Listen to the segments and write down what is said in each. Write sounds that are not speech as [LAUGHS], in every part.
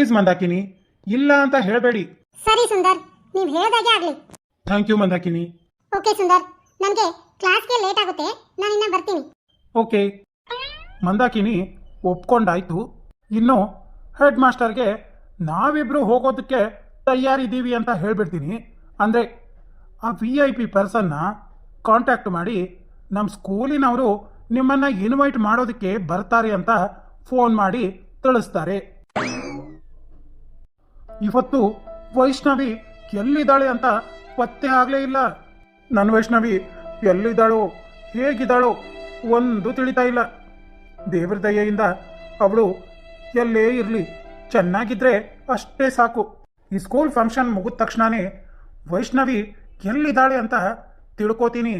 Please Mandakini ಇಲ್ಲ ಅಂತ ಹೇಳಬೇಡಿ. ಸರಿ ಸುಂದರ್. ನೀವು ಹೇಳ್ದಾಗೆ ಆಗ್ಲಿ. Thank you Mandakini okay Sundar. ನನಗೆ ಕ್ಲಾಸ್ಗೆ ಲೇಟ್ ಆಗುತ್ತೆ. ನಾನು ಇನ್ನ ಬರ್ತೀನಿ. ಓಕೆ ಮಂದಾಕಿನಿ ಒಪ್ಕೊಂಡಾಯ್ತು. ಇನ್ನು ಹೆಡ್ ಮಾಸ್ಟರ್ಗೆ ನಾವಿಬ್ರು ಹೋಗೋದಕ್ಕೆ ತಯಾರಿದ್ದೀವಿ ಅಂತ ಹೇಳ್ಬಿಡ್ತೀನಿ. ಅಂದರೆ ಆ ವಿ ಐ ಪಿ ಪರ್ಸನ್ನ ಕಾಂಟ್ಯಾಕ್ಟ್ ಮಾಡಿ ನಮ್ಮ ಸ್ಕೂಲಿನವರು ನಿಮ್ಮನ್ನು ಇನ್ವೈಟ್ ಮಾಡೋದಕ್ಕೆ ಬರ್ತಾರೆ ಅಂತ ಫೋನ್ ಮಾಡಿ ತಿಳಿಸ್ತಾರೆ. ಇವತ್ತು ವೈಷ್ಣವಿ ಎಲ್ಲಿದ್ದಾಳೆ ಅಂತ ಪತ್ತೆ ಆಗಲೇ ಇಲ್ಲ. ನನ್ನ ವೈಷ್ಣವಿ ಎಲ್ಲಿದ್ದಾಳೋ, ಹೇಗಿದ್ದಾಳೋ ಒಂದು ತಿಳಿತಾ ಇಲ್ಲ. ದೇವ್ರ ದಯೆಯಿಂದ ಅವಳು ಎಲ್ಲೇ ಇರಲಿ, ಚೆನ್ನಾಗಿದ್ರೆ ಅಷ್ಟೇ ಸಾಕು. ಈ ಸ್ಕೂಲ್ ಫಂಕ್ಷನ್ ಮುಗಿದ ತಕ್ಷಣವೇ ವೈಷ್ಣವಿ ಎಲ್ಲಿದ್ದಾಳೆ ಅಂತ ತಿಳ್ಕೊತೀನಿ.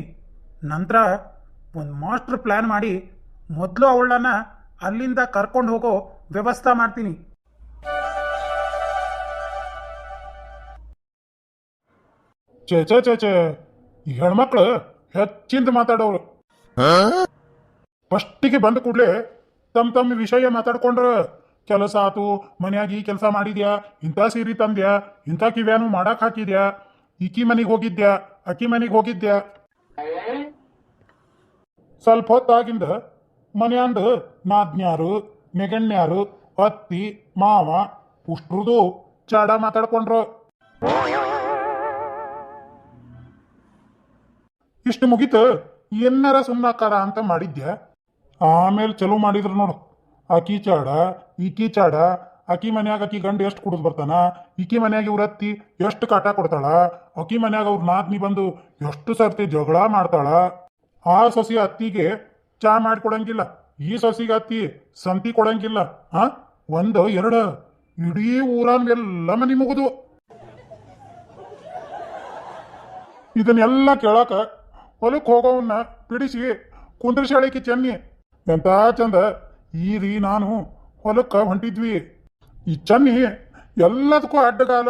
ನಂತರ ಒಂದು ಮಾಸ್ಟರ್ ಪ್ಲ್ಯಾನ್ ಮಾಡಿ ಮೊದಲು ಅವಳನ್ನ ಅಲ್ಲಿಂದ ಕರ್ಕೊಂಡು ಹೋಗೋ ವ್ಯವಸ್ಥೆ ಮಾಡ್ತೀನಿ. ಚೇ ಚೇ ಚೇ ಚೇ ಈ ಹೆಣ್ಮಕ್ಳು ಹೆಚ್ಚಿಂದ ಮಾತಾಡೋರು. ಫಸ್ಟಿಗೆ ಬಂದ ಕೂಡಲೇ ತಮ್ಮ ತಮ್ಮ ವಿಷಯ ಮಾತಾಡ್ಕೊಂಡ್ರ, ಕೆಲಸ ಆತು, ಮನ್ಯಾಗ ಈ ಕೆಲಸ ಮಾಡಿದ್ಯಾ, ಇಂಥ ಸೀರೆ ತಂದ್ಯಾ, ಇಂಥ ಕಿವ್ಯಾನು ಮಾಡಕ್ ಹಾಕಿದ್ಯಾ, ಈಕಿ ಮನೆಗೆ ಹೋಗಿದ್ಯಾ, ಅಕ್ಕಿ ಮನೆಗೆ ಹೋಗಿದ್ಯಾ? ಸ್ವಲ್ಪ ಹೊತ್ತಾಗಿಂದ ಮನೆಯಂದು ನಾದ್ನ್ಯಾರು ನೆಗಣ್ಯಾರು ಅತ್ತಿ, ಮಾವ, ಉಷ್ಟ್ರದು ಚಾಡ ಮಾತಾಡ್ಕೊಂಡ್ರು. ಇಷ್ಟು ಮುಗೀತು? ಏನಾರ ಸುಮ್ಮನಾಕಾರ ಅಂತ ಮಾಡಿದ್ಯಾ? ಆಮೇಲೆ ಚಲೋ ಮಾಡಿದ್ರು ನೋಡು. ಆಕಿ ಚಾಡ, ಈಕಿ ಚಾಡ ಆಕಿ ಮನ್ಯಾಗ ಆಕಿ ಗಂಡ ಎಷ್ಟು ಕುಡಿದು ಬರ್ತಾನ? ಈಕಿ ಮನ್ಯಾಗ ಇವ್ರ ಅತ್ತಿ ಎಷ್ಟು ಕಾಟ ಕೊಡ್ತಾಳ? ಆಕಿ ಮನ್ಯಾಗ ಅವ್ರ ನಾದ್ನಿ ಬಂದು ಎಷ್ಟು ಸರ್ತಿ ಜಗಳ ಮಾಡ್ತಾಳ? ಆ ಸೊಸಿ ಅತ್ತಿಗೆ ಚಾ ಮಾಡ್ಕೊಡಂಗಿಲ್ಲ ಈ ಸೊಸಿಗೆ ಅತ್ತಿ ಸಂತಿ ಕೊಡಂಗಿಲ್ಲ. ಹಾ ಒಂದು, ಎರಡು. ಇಡೀ ಊರನ್ ಎಲ್ಲ ಮನಿ ಮುಗಿದು ಇದನ್ನೆಲ್ಲ ಕೇಳಾಕ ಹೊಲಕ್ಕೆ ಹೋಗೋವನ್ನ ಬಿಡಿಸಿ ಕುಂದ್ರಶಾಳಿಕೆ ಚೆನ್ನಿ. ಎಂತ ಚಂದ ಈ ರೀ ನಾನು ಹೊಲಕ್ಕೆ ಹೊಂಟಿದ್ವಿ. ಈ ಚನ್ನಿ ಎಲ್ಲದಕ್ಕೂ ಅಡ್ಡಗಾಲ.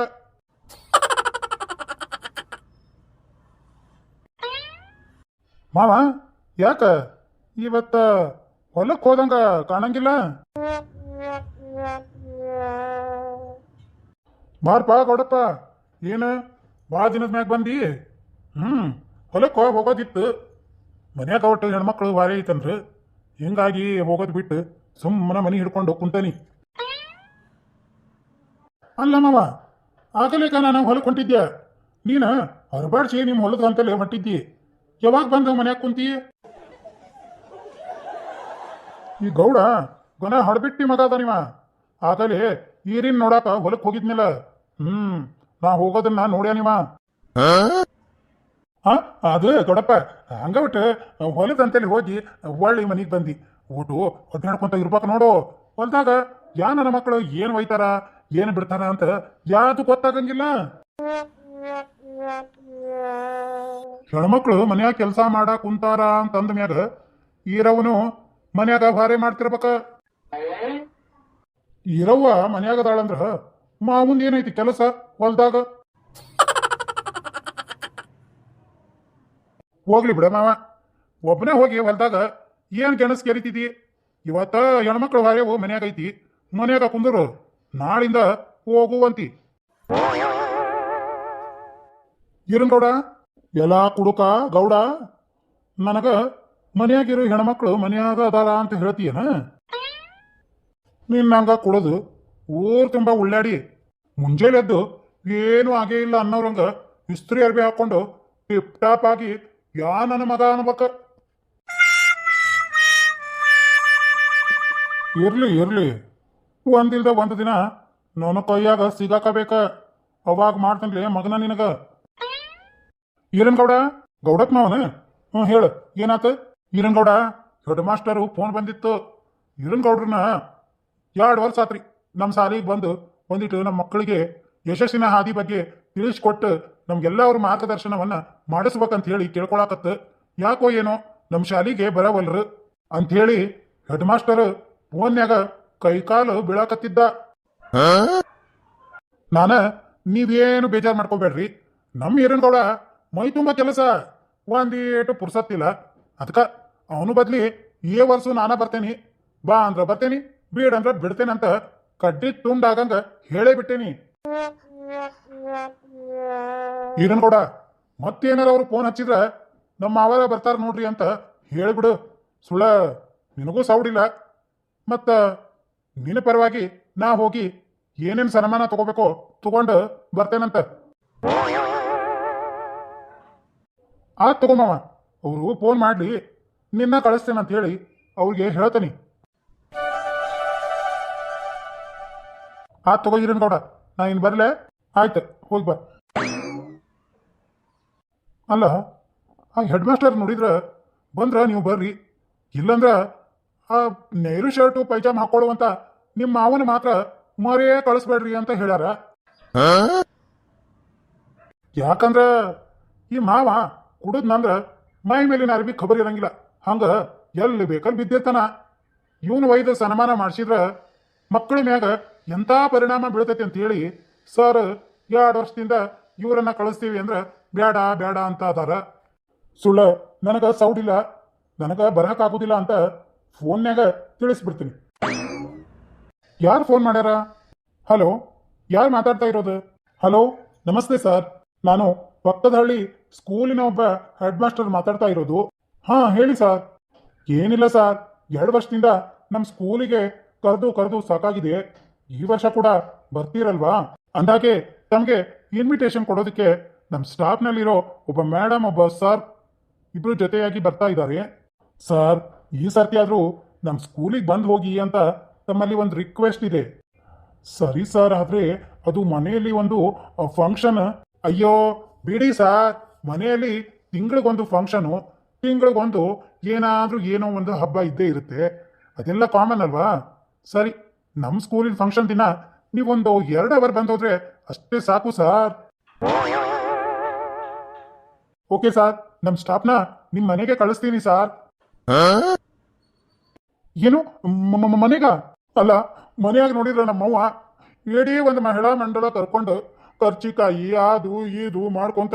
[LAUGHS] ಮಾವ ಯಾಕ? ಇವತ್ತ ಹೊಲಕ್ಕೆ ಹೋದಂಗ ಕಾಣಂಗಿಲ್ಲ? [LAUGHS] ಬಾರ್ಪಾ ಕೊಡಪ್ಪ ಏನು? ಭಾಳ ದಿನದ ಮ್ಯಾಗ ಬಂದಿ? ಹ್ಮ್. ಹೊಲಕ್ಕೆ ಹೋಗಿ ಹೋಗೋದಿತ್ತು. ಮನ್ಯಾಗ ಒಟ್ಟು ಹೆಣ್ಮಕ್ಳು ವಾರಿ ಐತನ್ರಿ. ಹಿಂಗಾಗಿ ಹೋಗೋದು ಬಿಟ್ಟು ಸುಮ್ಮನೆ ಮನೆ ಹಿಡ್ಕೊಂಡು ಕುಂತಾನಿ. ಅಲ್ಲ ಮಾವ, ಆಗಲೇಕ ನಾನು ಹೊಲಕ್ಕೆ ಹೊಂಟಿದ್ದೆ ನೀನು ಹೊರಬಾಡ್ಸಿ ನಿಮ್ಮ ಹೊಲದ ಅಂತಲೇ ಹೊಂಟಿದ್ದಿ. ಯಾವಾಗ ಬಂದು ಮನ್ಯಾಗ ಕುಂತಿ? ಈ ಗೌಡ ಗೊನ ಹೊಡಬಿಟ್ಟಿ ಮಗ ಅದ ನಿಮ್ಮ ಆಗಲೇ ಈರಿನ್ ನೋಡಾಕ ಹೊಲಕ್ಕೆ ಹೋಗಿದ್ಮೇಲೆ ಹ್ಮ್, ನಾ ಹೋಗೋದನ್ನ ನೋಡ್ಯ ನೀವ? ಹಾ, ಅದು ದೊಡ್ಡಪ್ಪ. ಹಂಗ ಬಿಟ್ಟು ಹೊಲದಂತಲ್ಲಿ ಹೋಗಿ ಒಳ್ಳೆ ಮನೆಗೆ ಬಂದಿ. ಊಟು ಒಡ್ಡಾಡ್ಕೊಂತ ಇರ್ಬೇಕು ನೋಡು. ಹೊಲ್ದಾಗ ಯಾ ನನ್ನ ಮಕ್ಕಳು ಏನು ಒಯ್ತಾರ, ಏನು ಬಿಡ್ತಾರ ಅಂತ ಯಾವುದು ಗೊತ್ತಾಗಂಗಿಲ್ಲ. ಹೆಣ್ಮಕ್ಳು ಮನ್ಯಾಗ ಕೆಲಸ ಮಾಡ, ಕುಂತಾರ ಅಂತಂದ ಮ್ಯಾಗ ಈರವನು ಮನ್ಯಾಗ ಭಾರಿ ಮಾಡ್ತಿರ್ಬೇಕ. ಈರವ್ವ ಮನ್ಯಾಗ ಅದಾಳಂದ್ರ ಮಾವುಂದ್ ಏನೈತಿ ಕೆಲಸ ಹೊಲ್ದಾಗ? ಹೋಗ್ಲಿ ಬಿಡ ಮಾವ. ಒಬ್ಬನೇ ಹೋಗಿ ಹೊಲ್ದಾಗ ಏನು ಗೆಣಸ್ ಕೆರಿತಿದಿ? ಇವತ್ತ ಹೆಣ್ಮಕ್ಳು ಹಾರೇವು ಮನ್ಯಾಗ ಐತಿ. ಮನ್ಯಾಗ ಕುಂದರು, ನಾಳಿಂದ ಹೋಗುವಂತಿ. ಇರನ್ ಗೌಡ ಎಲ್ಲ ಕುಡುಕ, ಗೌಡ, ನನಗ ಮನ್ಯಾಗಿರೋ ಹೆಣ್ಮಕ್ಳು ಮನ್ಯಾಗ ಅದಾರ ಅಂತ ಹೇಳ್ತೀಯನ? ನೀನ್ ನಂಗ ಕುಡದು ಊರ್ ತುಂಬಾ ಉಳ್ಳಾಡಿ, ಮುಂಜಾನೆ ಎದ್ದು ಏನೂ ಆಗೇ ಇಲ್ಲ ಅನ್ನೋರಂಗ ಇಸ್ತ್ರಿ ಅರ್ಬಿ ಹಾಕೊಂಡು ಟಿಪ್ ಟಾಪ್ ಆಗಿ ಯಾ ನನ್ನ ಮಗ ಅನ್ಬೇಕ ಇರ್ಲಿ ಇರ್ಲಿ. ಒಂದಿಲ್ದ ಒಂದು ದಿನ ನನ್ನ ಕೈಯಾಗ ಸಿಗಾಕಬೇಕ. ಅವಾಗ ಮಾಡ್ತನ್ಲಿ ಮಗನ ನಿನಗ. ಈರನ್ ಗೌಡ ಗೌಡಕ್ ಮಾವನ? ಹ್ಞೂ ಹೇಳು, ಏನಾತ? Eeran Gowda head master phone ಬಂದಿತ್ತು. ಈರನ್ ಗೌಡ್ರನ್ನ ಎರಡು ವರ್ಷ ಆತ್ರಿ. ನಮ್ಮ ಸಾಲಿಗೆ ಬಂದು ಒಂದಿಟ್ಟು ನಮ್ಮ ಮಕ್ಕಳಿಗೆ ಯಶಸ್ಸಿನ ಹಾದಿ ಬಗ್ಗೆ ತಿಳಿಸ್ಕೊಟ್ಟು ನಮ್ಗೆಲ್ಲ ಅವ್ರ ಮಾರ್ಗದರ್ಶನವನ್ನ ಮಾಡಿಸ್ಬೇಕಂತ ಹೇಳಿ ಕೇಳ್ಕೊಳಕತ್ತ ಯಾಕೋ ಏನೋ ನಮ್ಮ ಶಾಲಿಗೆ ಬರವಲ್ರು ಅಂಥೇಳಿ ಹೆಡ್ ಮಾಸ್ಟರ್ ಫೋನ್ಯಾಗ ಕೈಕಾಲು ಬೀಳಾಕತ್ತಿದ್ದ. ನಾನ ನೀವೇನು ಬೇಜಾರು ಮಾಡ್ಕೋಬೇಡ್ರಿ. ನಮ್ಮ ಹಿರಣ್ಗೌಡ ಮೈ ತುಂಬ ಕೆಲಸ. ಒಂದೇಟು ಪುರ್ಸತ್ತಿಲ್ಲ ಅದಕ್ಕ ಅವನು ಬದ್ಲಿ ಈ ವರ್ಷ ನಾನ ಬರ್ತೇನಿ. ಬಾ ಅಂದ್ರ ಬರ್ತೇನಿ ಬೀಡ್ ಅಂದ್ರ ಬಿಡ್ತೇನೆ ಅಂತ ಕಡ್ಡಿ ತುಂಡಾಗಂಗ ಹೇಳೇ ಬಿಟ್ಟೇನಿ. ಈರನ್ ಕೂಡ ಮತ್ತೇನಾರ ಅವ್ರು ಫೋನ್ ಹಚ್ಚಿದ್ರ ನಮ್ಮ ಮಾವರ ಬರ್ತಾರ ನೋಡ್ರಿ ಅಂತ ಹೇಳ್ಬಿಡು. ಸುಳ್ಳ ನಿನಗೂ ಸೌಡಿಲ್ಲ ಮತ್ತ ನಿನ್ನ ಪರವಾಗಿ ನಾ ಹೋಗಿ ಏನೇನು ಸನ್ಮಾನ ತಗೋಬೇಕೋ ತಗೊಂಡು ಬರ್ತೇನಂತ. ಆ ತಗೊಂಬವ ಅವರು ಫೋನ್ ಮಾಡ್ಲಿ, ನಿನ್ನ ಅಂತ ಹೇಳಿ ಅವ್ರಿಗೆ ಹೇಳ್ತೇನೆ. ಆ ತಗೋ ಇರನ್ ಗೌಡ. ನಾ ಇನ್ನು ಬರಲೆ? ಆಯ್ತು, ಹೋಗಿ ಬಾ. ಅಲ್ಲ, ಆ ಹೆಡ್ ಮಾಸ್ಟರ್ ನೋಡಿದ್ರ ಬಂದ್ರ ನೀವು ಬರ್ರಿ. ಇಲ್ಲಂದ್ರೆ ಆ ನೈರು ಶರ್ಟು ಪೈಜಾಮ ಹಾಕೊಳ್ಳುವಂತ ನಿಮ್ಮ ಮಾವನ ಮಾತ್ರ ಮರೇ ಕಳಿಸ್ಬೇಡ್ರಿ ಅಂತ ಹೇಳ್ಯಾರ. ಯಾಕಂದ್ರ ಈ ಮಾವ ಕುಡಿದ್ನಂದ್ರ ಮೈ ಮೇಲಿನ ಅರ್ಬಿ ಖಬರ್ ಇರಂಗಿಲ್ಲ. ಹಂಗ ಎಲ್ಲಿ ಬೇಕಲ್ಲಿ ಬಿದ್ದಿರ್ತಾನ. ಇವನು ಒಯ್ದು ಸನ್ಮಾನ ಮಾಡಿಸಿದ್ರ ಮಕ್ಕಳ ಮ್ಯಾಗ ಎಂಥ ಪರಿಣಾಮ ಬೀಳ್ತೈತಿ ಅಂತ ಹೇಳಿ ಸರ್ ಎರಡು ವರ್ಷದಿಂದ ಇವರನ್ನ ಕಳಿಸ್ತೀವಿ ಅಂದ್ರೆ ಬೇಡ ಬೇಡ ಅಂತ ಅದಾರ. ಸುಳ್ಳ ನನಗ ಸೌಡಿಲ್ಲ, ನನಗ ಬರಕಾಗುದಿಲ್ಲ ಅಂತ ಫೋನ್ಯಾಗ ತಿಳಿಸ್ಬಿಡ್ತೀನಿ. ಯಾರು ಫೋನ್ ಮಾಡ್ಯಾರ? ಹಲೋ ಯಾರು ಮಾತಾಡ್ತಾ ಇರೋದು? ಹಲೋ ನಮಸ್ತೆ ಸರ್ ನಾನು ಪಕ್ಕದಹಳ್ಳಿ ಸ್ಕೂಲಿನ ಒಬ್ಬ ಹೆಡ್ ಮಾಸ್ಟರ್ ಮಾತಾಡ್ತಾ ಇರೋದು. ಹಾ, ಹೇಳಿ ಸರ್ ಏನಿಲ್ಲ ಸರ್ ಎರಡು ವರ್ಷದಿಂದ ನಮ್ಮ ಸ್ಕೂಲಿಗೆ ಕರೆದು ಕರೆದು ಸಾಕಾಗಿದೆ. ಈ ವರ್ಷ ಕೂಡ ಬರ್ತೀರಲ್ವಾ? ಅಂದಾಗೆ ತಮಗೆ ಇನ್ವಿಟೇಷನ್ ಕೊಡೋದಕ್ಕೆ ನಮ್ಮ ಸ್ಟಾಫ್ನಲ್ಲಿರೋ ಒಬ್ಬ ಮೇಡಮ್ ಒಬ್ಬ ಸರ್ ಇಬ್ರು ಜೊತೆಯಾಗಿ ಬರ್ತಾ ಇದ್ದಾರೆ. ಸರ್ ಈ ಸರ್ತಿ ಆದ್ರೂ ನಮ್ಮ ಸ್ಕೂಲಿಗೆ ಬಂದು ಹೋಗಿ ಅಂತ ತಮ್ಮಲ್ಲಿ ಒಂದು ರಿಕ್ವೆಸ್ಟ್ ಇದೆ. ಸರಿ ಸರ್ ಆದರೆ ಅದು ಮನೆಯಲ್ಲಿ ಒಂದು ಫಂಕ್ಷನ್ ಅಯ್ಯೋ, ಬಿಡಿ ಸರ್ ಮನೆಯಲ್ಲಿ ತಿಂಗಳಿಗೊಂದು ಫಂಕ್ಷನು ತಿಂಗಳಿಗೊಂದು ಏನಾದರೂ ಏನೋ ಒಂದು ಹಬ್ಬ ಇದ್ದೇ ಇರುತ್ತೆ. ಅದೆಲ್ಲ ಕಾಮನ್ ಅಲ್ವಾ? ಸರಿ ನಮ್ಮ ಸ್ಕೂಲಿನ ಫಂಕ್ಷನ್ ದಿನ ನೀವೊಂದು ಎರಡು ಅವರ್ ಬಂದೋದ್ರೆ ಅಷ್ಟೇ ಸಾಕು ಸರ್. ಓಕೆ ಸರ್ ನಮ್ಮ ಸ್ಟಾಫ್ನ ನಿಮ್ಮ ಮನೆಗೆ ಕಳಿಸ್ತೀನಿ ಸರ್. ಏನು ಮನೆಗ? ಅಲ್ಲ, ಮನೆಯಾಗ ನೋಡಿದ್ರ ನಮ್ಮವ್ವ ಇಡೀ ಒಂದು ಮಹಿಳಾ ಮಂಡಳ ಕರ್ಕೊಂಡು ಖರ್ಚಿಕಾಯಿ ಅದು, ಇದು ಮಾಡ್ಕೊಂತ,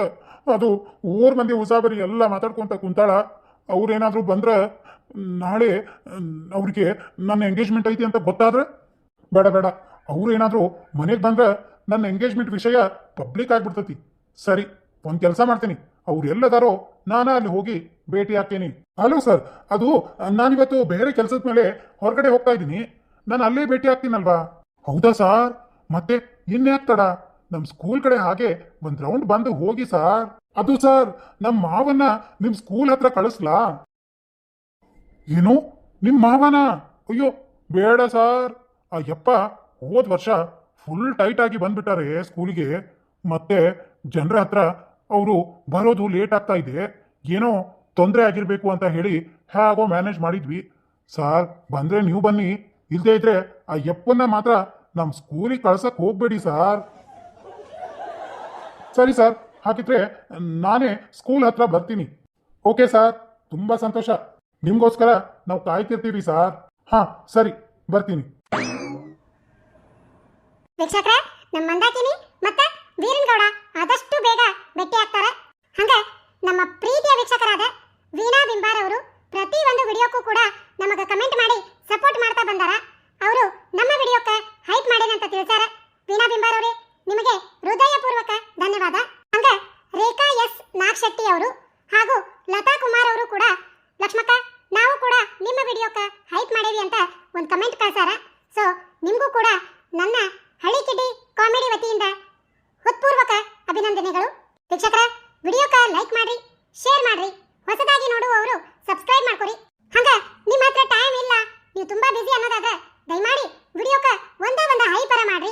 ಅದು ಊರ್ ಮಂದಿ ಉಸಾಬರಿ ಎಲ್ಲ ಮಾತಾಡ್ಕೊಂತ ಕುಂತಾಳ. ಅವ್ರೇನಾದ್ರೂ ಬಂದ್ರ ನಾಳೆ, ಅವ್ರಿಗೆ ನನ್ನ ಎಂಗೇಜ್ಮೆಂಟ್ ಐತಿ ಅಂತ ಗೊತ್ತಾದ್ರೆ? ಬೇಡ ಬೇಡ. ಅವ್ರು ಏನಾದ್ರೂ ಮನೆಗೆ ಬಂದ್ರೆ ನನ್ನ ಎಂಗೇಜ್ಮೆಂಟ್ ವಿಷಯ ಪಬ್ಲಿಕ್ ಆಗಿಬಿಡ್ತತಿ. ಸರಿ, ಒಂದು ಕೆಲಸ ಮಾಡ್ತೀನಿ. ಅವ್ರು ಎಲ್ಲದಾರೋ ನಾನು ಅಲ್ಲಿ ಹೋಗಿ ಭೇಟಿ ಆಗ್ತೀನಿ. ಹಲೋ ಸರ್ ಅದು, ನಾನಿವತ್ತು ಬೇರೆ ಕೆಲಸದ ಮೇಲೆ ಹೊರಗಡೆ ಹೋಗ್ತಾ ಇದ್ದೀನಿ. ನಾನು ಅಲ್ಲೇ ಭೇಟಿ ಆಗ್ತೀನಲ್ವಾ? ಹೌದಾ ಸರ್ ಮತ್ತೆ ಇನ್ಯಾಕ್ ತಡ? ನಮ್ಮ ಸ್ಕೂಲ್ ಕಡೆ ಹಾಗೆ ಒಂದ್ ರೌಂಡ್ ಬಂದು ಹೋಗಿ ಸರ್ ಅದು ಸರ್ ನಮ್ಮ ಮಾವನ್ನ ನಿಮ್ ಸ್ಕೂಲ್ ಹತ್ರ ಕಳಿಸ್ಲಾ? ಏನು? ನಿಮ್ ಮಾವನ? ಅಯ್ಯೋ, ಬೇಡ ಸರ್ ಆ ಯಪ್ಪ, ಹೋದ ವರ್ಷ ಫುಲ್ ಟೈಟ್ ಆಗಿ ಬಂದ್ಬಿಟ್ಟಾರೆ ಸ್ಕೂಲಿಗೆ ಮತ್ತೆ ಜನರ ಹತ್ರ ಅವರು ಬರೋದು ಲೇಟ್ ಆಗ್ತಾ ಇದೆ. ಏನೋ ತೊಂದರೆ ಆಗಿರ್ಬೇಕು ಅಂತ ಹೇಳಿ ಹೇಗೋ ಮ್ಯಾನೇಜ್ ಮಾಡಿದ್ವಿ. ಸರ್ ಬಂದ್ರೆ ನೀವು ಬನ್ನಿ. ಇಲ್ಲದೆ ಇದ್ರೆ ಆ ಯಪ್ಪನ್ನ ಮಾತ್ರ ನಮ್ಮ ಸ್ಕೂಲಿಗೆ ಕಳ್ಸಕ್ ಹೋಗ್ಬೇಡಿ ಸಾರ್ ಸರಿ ಸರ್, ಹಾಗಿದ್ರೆ ನಾನೇ ಸ್ಕೂಲ್ ಹತ್ರ ಬರ್ತೀನಿ. ಓಕೆ ಸರ್ ತುಂಬಾ ಸಂತೋಷ. ನಿಮ್ಗೋಸ್ಕರ ನಾವು ಕಾಯ್ತಿರ್ತೀವಿ ಸರ್ ಹಾ, ಸರಿ, ಬರ್ತೀನಿ. ವೀಕ್ಷಕರೇ ನಮ್ಮ ಮಂದಾಕಿನಿ ಮತ್ತೆ ವೀರನ್ ಗೌಡ ಆದಷ್ಟು ಬೇಗ ಭೇಟಿ ಆಗ್ತಾರೆ. ಹಂಗ ನಮ್ಮ ಪ್ರೀತಿಯ ವೀಕ್ಷಕರಾದ ವೀಣಾ ಬಿಂಬಾರ್ ಅವರು ಪ್ರತಿ ಒಂದು ವಿಡಿಯೋಕ್ಕೂ ಕೂಡ ನಮಗೆ ಕಮೆಂಟ್ ವೆಂಕಟ್ ಕಾಸಾರ ಸೊ ನಿಮಗೂ ಕೂಡ ನನ್ನ ಹಳ್ಳಿ ಕಿಡ್ಡಿ ಕಾಮಿಡಿ ವತಿಯಿಂದ ಹೃತ್ಪೂರ್ವಕ ಅಭಿನಂದನೆಗಳು. ವೀಕ್ಷಕರ ವಿಡಿಯೋಕ ಲೈಕ್ ಮಾಡ್ರಿ ಶೇರ್ ಮಾಡ್ರಿ, ಹೊಸದಾಗಿ ನೋಡುವವರು ಸಬ್ಸ್ಕ್ರೈಬ್ ಮಾಡ್ಕೊರಿ. ಹಂಗ ನಿಮ್ಮ ಹತ್ರ ಟೈಮ್ ಇಲ್ಲ, ನೀವು ತುಂಬಾ ಬಿಸಿ ಅನ್ನೋದಾದ್ರೆ ದಯಮಾಡಿ ವಿಡಿಯೋಕ ಒಂದೇ ಒಂದು ಹೈಪರ ಮಾಡ್ರಿ.